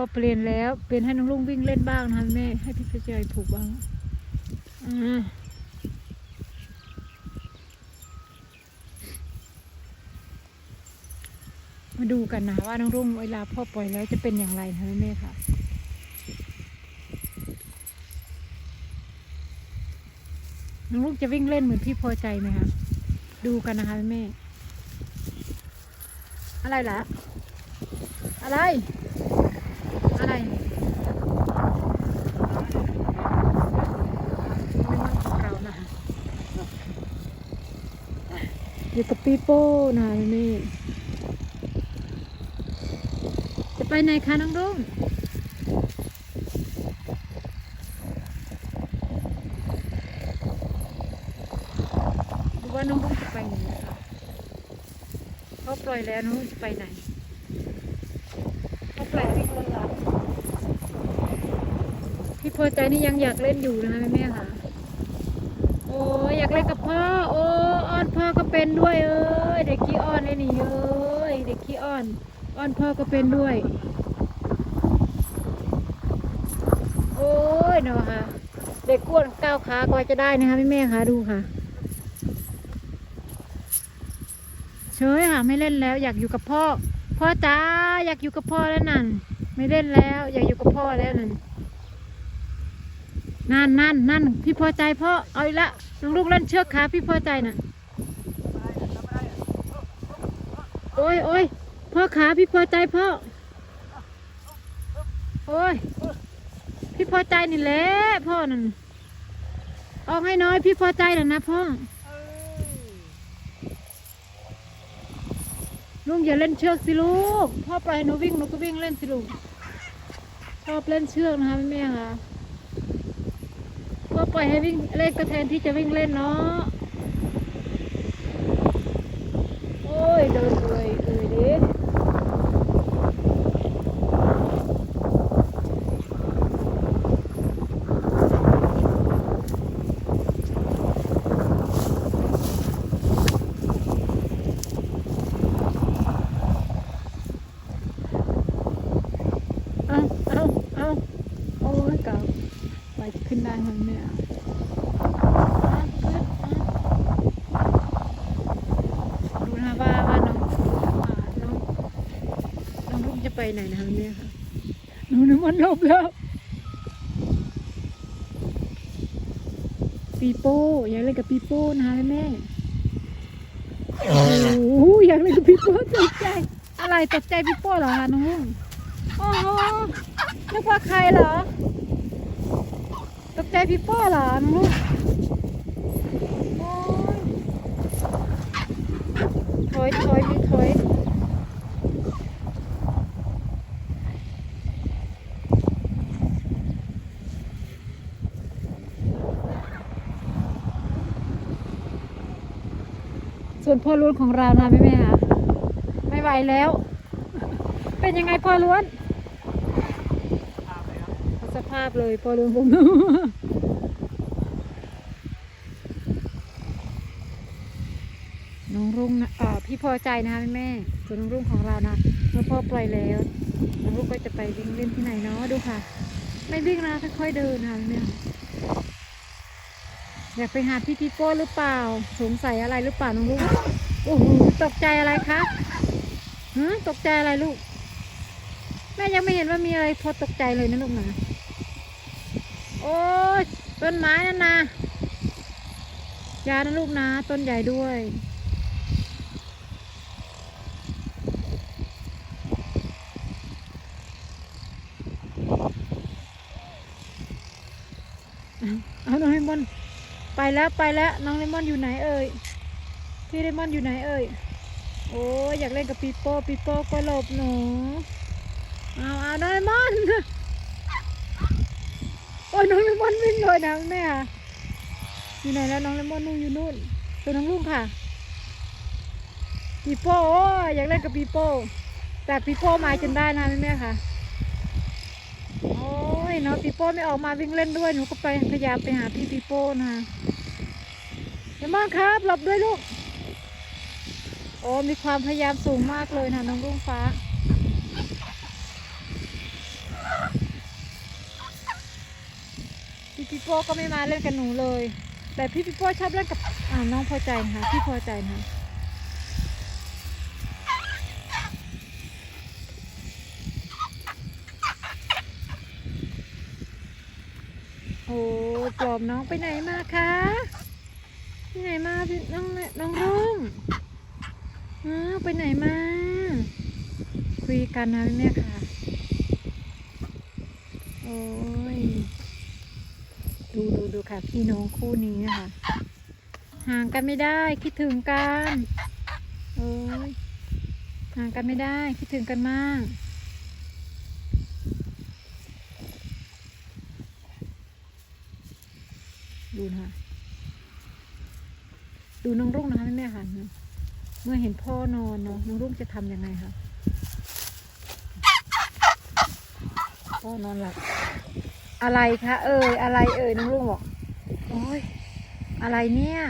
อเปลี่ยนแล้ว เปลี่ยนให้น้องลุงวิ่งเล่นบ้างนะคะแม่ให้พี่เพชรใจผูกบ้างอ่ามาดูกันนะว่าน้องรุ่งเวลาพ่อปล่อยแล้วจะเป็นอย่างไรนะคะแม่ค่ะน้องลูกจะวิ่งเล่นเหมือนพี่พอใจไหมคะดูกันนะคะแม่ อะไรล่ะ อะไร อะไรไม่ว่าของเรานะคะอยู่กับปีโป้นะคะแม่จะไปไหนคะน้องรุ่งดูว่าน้องรุ่งจะไปไหนเขาปล่อยแล้วน้องรุ่งจะไปไหนเขาปล่อยวิ่งเล่นแล้วพี่พ อใจนี่ยังอยากเล่นอยู่นะคะแม่แม่ค่ะ โอ้ยอยากเล่นกับพ่อ โอ้อ้อนพ่อก็เป็นด้วยเอ้ยเด็กขี้อ้อนไอ้นี่เอ้ยเด็กขี้อ้อน อ้อนพ่อก็เป็นด้วย โอ้ยเนาะค่ะเด็กก้วนก้าวขากว่าจะได้นะคะแม่แม่ค่ะดูค่ะเฉยค่ะไม่เล่นแล้ว อยากอยู่กับพ่อ พ่อจ้าอยากอยู่กับพ่อแล้วนั่นไม่เล่นแล้ว อยากอยู่กับพ่อแล้วนั่น นั่นนั่นนั่นพี่พอใจพ่อเอาอีกละลูกเล่นเชือกขาพี่พอใจน่ะโอ้ยโอ้ยพ่อขาพี่พอใจพ่อโอ้ยพี่พอใจนี่แหละพ่อนั่นออกให้น้อยพี่พอใจน่ะนะพ่อลุงอย่าเล่นเชือกสิลูกพ่อปล่อยให้หนูวิ่งหนูก็วิ่งเล่นสิลูกชอบเล่นเชือกนะคะแม่ค่ะ พ่อปล่อยให้วิ่งเล่นก็แทนที่จะวิ่งเล่นเนาะ โอ้ยเดินเลยเอ้ยเด็เอาเอาเอาโอ้ยเก่าไปจะขึ้นได้ไหมเนี่ยเอาขึ้นเอาดูนะว่าว่าน้องอ่าน้องน้องลูกจะ ไปไหนนะคะเนี่ยค่ะหนูนึกมันหลบแล้วปีโป้อยากเล่นกับปีโป้นะคะแม่โอ้โหอยากเล่นกับปีโป้ตกใจ อะไรตกใจปีโป้เหรอคะน้องลุงโอ้โหนึกว่าใครเหรอ ตกใจปีโป้เหรอน้องลุงโอ้ยถอยถอยมีถอย วนพ่อล้วนของเรานะแม่แม่คะไม่ไหวแล้ว เป็นยังไงพ่อล้วนสภาพเลยพ่อล้วนผมน้องรุ่งนะอาพี่พอใจนะคะแม่แม่ส่วนน้องรุ่งของเรานะเมื่อพ่อปล่อยแล้วน้องรุ่งก็จะไปวิ่งเล่นที่ไหนเนาะดูค่ะ ไม่วิ่งนะค่อยๆเดินนะคะแม่ อยากไปหาพี่ปีโป้หรือเปล่า สงสัยอะไรหรือเปล่าน้องรุ่งโอ้โหตกใจอะไรคะฮะตกใจอะไรลูก แม่ยังไม่เห็นว่ามีอะไรพอตกใจเลยนะลูกนะโอ้ยต้นไม้นั่นนะยานะลูกนะ ต้นใหญ่ด้วยเอาหน้องเลมอน ไปแล้วไปแล้วน้องเลมอนอยู่ไหนเอ่ยพี่เลมอนอยู่ไหนเอ่ยโอ้อยากเล่นกับปีโป้ปีโป้ก็หลบหนูเอาเอาน้องเลมอนโอ้ยน้องเลมอนวิ่งเลยนะแม่อยู่ไหนแล้วน้องเลมอนนู่นอยู่นู่นตัวน้องลุงค่ะปีโป้โอ้ยอยากเล่นกับปีโป้จากปีโป้มาจนได้นะแม่แม่ค่ะโอ้ยเนาะปีโป้ไม่ออกมาวิ่งเล่นด้วยหนูก็ไปพยายามไปหาพี่ปีโป้นะ มากครับ หลับด้วยลูก โอ้มีความพยายามสูงมากเลยนะน้องรุ่งฟ้า พี่ปิโป้ก็ไม่มาเล่นกับหนูเลย แต่พี่ปิโป้ชอบเล่นกับอ่าน้องพอใจนะคะพี่พอใจนะโอ้จอบน้องไปไหนมาคะ ไปไหนมาพี่น้องน้องรุ่งอ้าวไปไหนมา คุยกันนะเนี่ยค่ะ โอ้ย ดูดูดูค่ะ พี่น้องคู่นี้นะคะห่างกันไม่ได้คิดถึงกันโอ้ยห่างกันไม่ได้คิดถึงกันมากดูนะคะ ดูน้องรุ่งนะคะแม่ค่ะเมื่อเห็นพ่อนอนเนาะน้องรุ่งจะทำยังไงคะพ่อนอนหลับอะไรคะเอ่ยอะไรเอ่ยน้องลุงบอกโอ้ยอะไรเนี่ย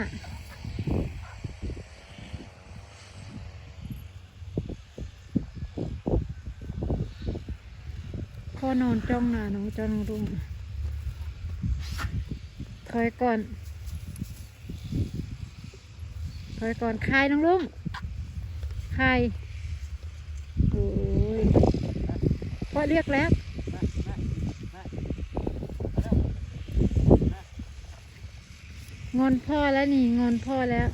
พ่อนอนจ้องหน้าน้องจ้องน้องลุงถอยก่อน ถอยก่อนใครน้องลุงใครโอ้ยพ่อเรียกแล้วงอนพ่อแล้วนี่งอนพ่อแล้ว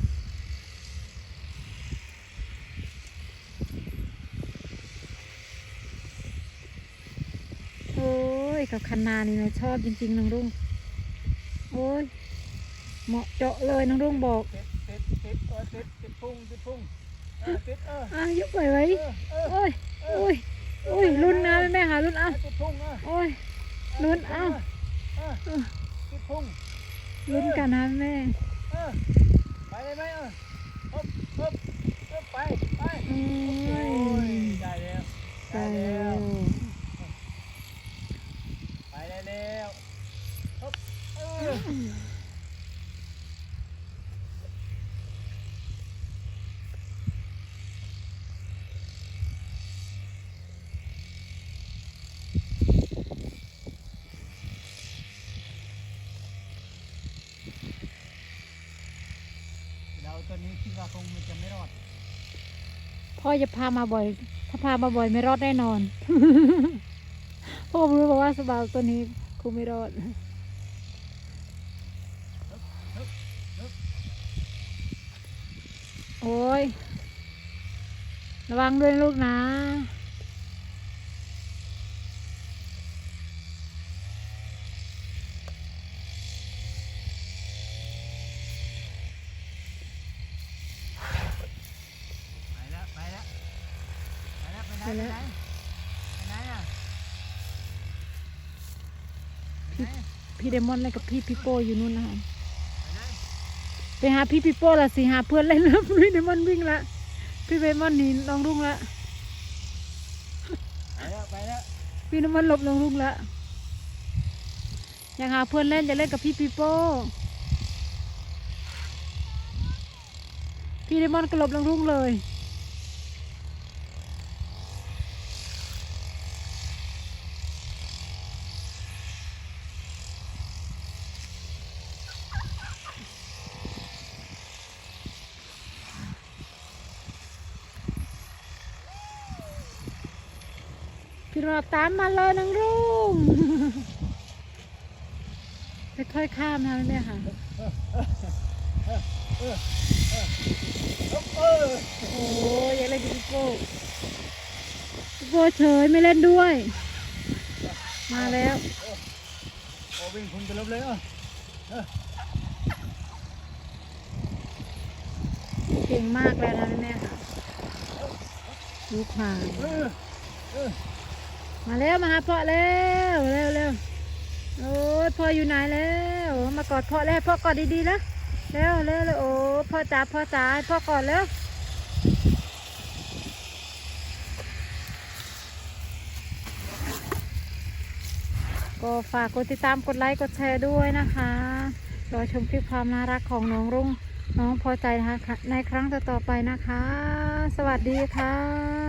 โอ้ยกับคันนานี่นะชอบจริงๆน้องรุ่งโอ้ยเหมาะเจาะเลยน้องรุ่งบอก ติดติดติดเออติดติดพุ่งติดพุ่งเออติดเอออะยกไปไว้เออเออโอ้ยโอ้ยโอ้ยลุ้นนะแม่หาลุ้นเอาติดพุ่งเออโอ้ยลุ้นเอาเออติดพุ่งลุ้นกันนะแม่เออไปเลยไหมเออฮึบฮึบฮึบไปไปโอ้ยได้แล้วได้แล้ว วไปได้แล้วฮึบเออ เราตัวนี้ คงมันจะไม่รอด พ่อจะพามาบ่อย ถ้าพามาบ่อยไม่รอดแน่นอน พ่อรู้บอกว่าสบาวตัวนี้คงไม่รอดโอ้ย ระวังด้วยลูกนะ ไปแล้วไปแล้วไปแล้วไปไหน ไป ไป แล้ว ไหนไปไหนอะไป พี่เดมอนเล่นกับพี่พี่โป้อยู่นู่นนะคะไปหนไปหาพี่พี่โป้ละสิหาเพื่อนเล่นแล้วพี่เดมอนวิ่งละพี่เดมอนหนีน้องรุ่งละไปแล้วไปแล้วพี่เดมอนหลบน้องรุ่งละอยากหาเพื่อนเล่นจะเล่นกับพี่พี่โป้พี่เดมอนก็หลบน้องรุ่งเลย รอบตามมาเลยนางรุ่งไปค่อยข้ามนะแม่ค่ะเออโอ้ยอยากเล่นกับพี่โก้พี่โก้เฉยไม่เล่นด้วย มาแล้วโอ้วิ่งพุ่งไปลบเลยเออเก่งมากแล้วนะแม่ค่ะลูกผ่านเออเออ มาแล้วมาหาพ่อแล้วเร็วเร็วโอ้ยพ่ออยู่ไหนแล้วมากอดพ่อแล้วพ่อกอดดีๆนะเร็วเร็วเร็วโอ้พ่อจ๋าพ่อจ๋าพ่อกอดแล้วก็ฝากกดติดตามกดไลค์กดแชร์ด้วยนะคะรอชมคลิปความน่ารักของน้องรุ่งน้องพอใจนะคะในครั้งต่อๆไปนะคะ สวัสดีค่ะ